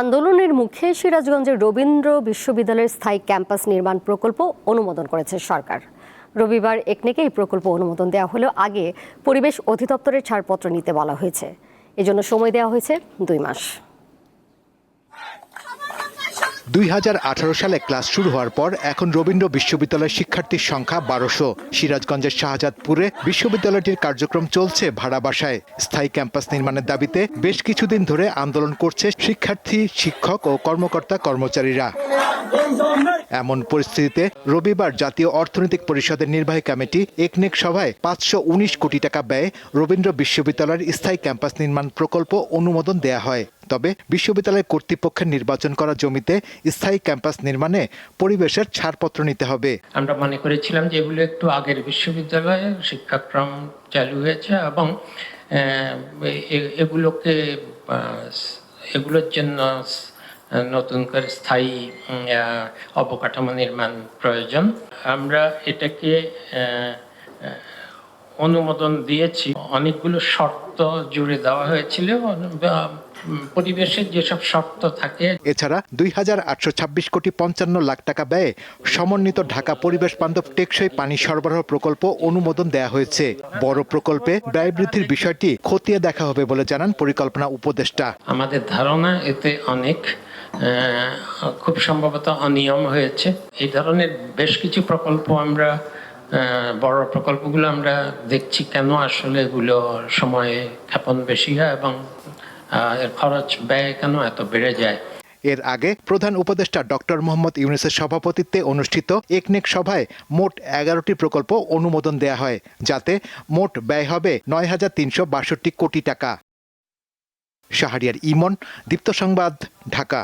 আন্দোলনের মুখে সিরাজগঞ্জের রবীন্দ্র বিশ্ববিদ্যালয়ের স্থায়ী ক্যাম্পাস নির্মাণ প্রকল্প অনুমোদন করেছে সরকার। রবিবার একনেকে এই প্রকল্প অনুমোদন দেওয়া হলেও আগে পরিবেশ অধিদপ্তরের ছাড়পত্র নিতে বলা হয়েছে। এজন্য সময় দেওয়া হয়েছে দুই মাস। দুই হাজার আঠারো সালে ক্লাস শুরু হওয়ার পর এখন রবীন্দ্র বিশ্ববিদ্যালয়ের শিক্ষার্থীর সংখ্যা বারোশো। সিরাজগঞ্জের শাহজাদপুরে বিশ্ববিদ্যালয়টির কার্যক্রম চলছে ভাড়া বাসায়। স্থায়ী ক্যাম্পাস নির্মাণের দাবিতে বেশ কিছুদিন ধরে আন্দোলন করছে শিক্ষার্থী, শিক্ষক ও কর্মকর্তা কর্মচারীরা। এমন পরিস্থিতিতে রবিবার জাতীয় অর্থনৈতিক পরিষদের নির্বাহী কমিটি একনেক সভায় পাঁচশো উনিশ কোটি টাকা ব্যয়ে রবীন্দ্র বিশ্ববিদ্যালয়ের স্থায়ী ক্যাম্পাস নির্মাণ প্রকল্প অনুমোদন দেয়া হয়। তবে বিশ্ববিদ্যালয় কর্তৃপক্ষের নির্বাচন করা জমিতে স্থায়ী ক্যাম্পাস নির্মাণে পরিবেশের ছাড়পত্র নিতে হবে। আমরা মনে করেছিলাম যে এগুলো একটু আগের বিশ্ববিদ্যালয়ে, শিক্ষাক্রম চালু হয়েছে এবং এগুলোকে এগুলোর জন্য নতুন করে স্থায়ী অবকাঠামো নির্মাণ প্রয়োজন। আমরা এটাকে অনুমোদন দিয়েছি। অনেকগুলো শর্ত জুড়ে দেওয়া হয়েছিল। পরিবেশের যেসব শর্ত থাকে এছাড়া দুই হাজার আটশো ছাব্বিশ কোটি পঞ্চান্ন লাখ টাকা ব্যয়ে সমন্বিত ঢাকা পরিবেশ বান্ধব টেকসই পানি সরবরাহ প্রকল্প অনুমোদন দেয়া হয়েছে। বড় প্রকল্পে ব্যয় বৃদ্ধির বিষয়টি খতিয়ে দেখা হবে বলে জানান পরিকল্পনা উপদেষ্টা। আমাদের ধারণা এতে অনেক খুব সম্ভবত অনিয়ম হয়েছে। এই ধরনের বেশ কিছু প্রকল্প আমরা বড় প্রকল্পগুলো আমরা দেখছি কেন আসলে এগুলো সময়ে ক্ষেপণ বেশি হয় এবং এর খরচ ব্যয় কেন এত বেড়ে যায়? এর আগে প্রধান উপদেষ্টা ডক্টর মোহাম্মদ ইউনুসের সভাপতিত্বে অনুষ্ঠিত একনেক সভায় মোট এগারোটি প্রকল্প অনুমোদন দেয়া হয়, যাতে মোট ব্যয় হবে নয় হাজার তিনশো বাষট্টি কোটি টাকা। শাহরিয়ার ইমন, দীপ্ত সংবাদ, ঢাকা।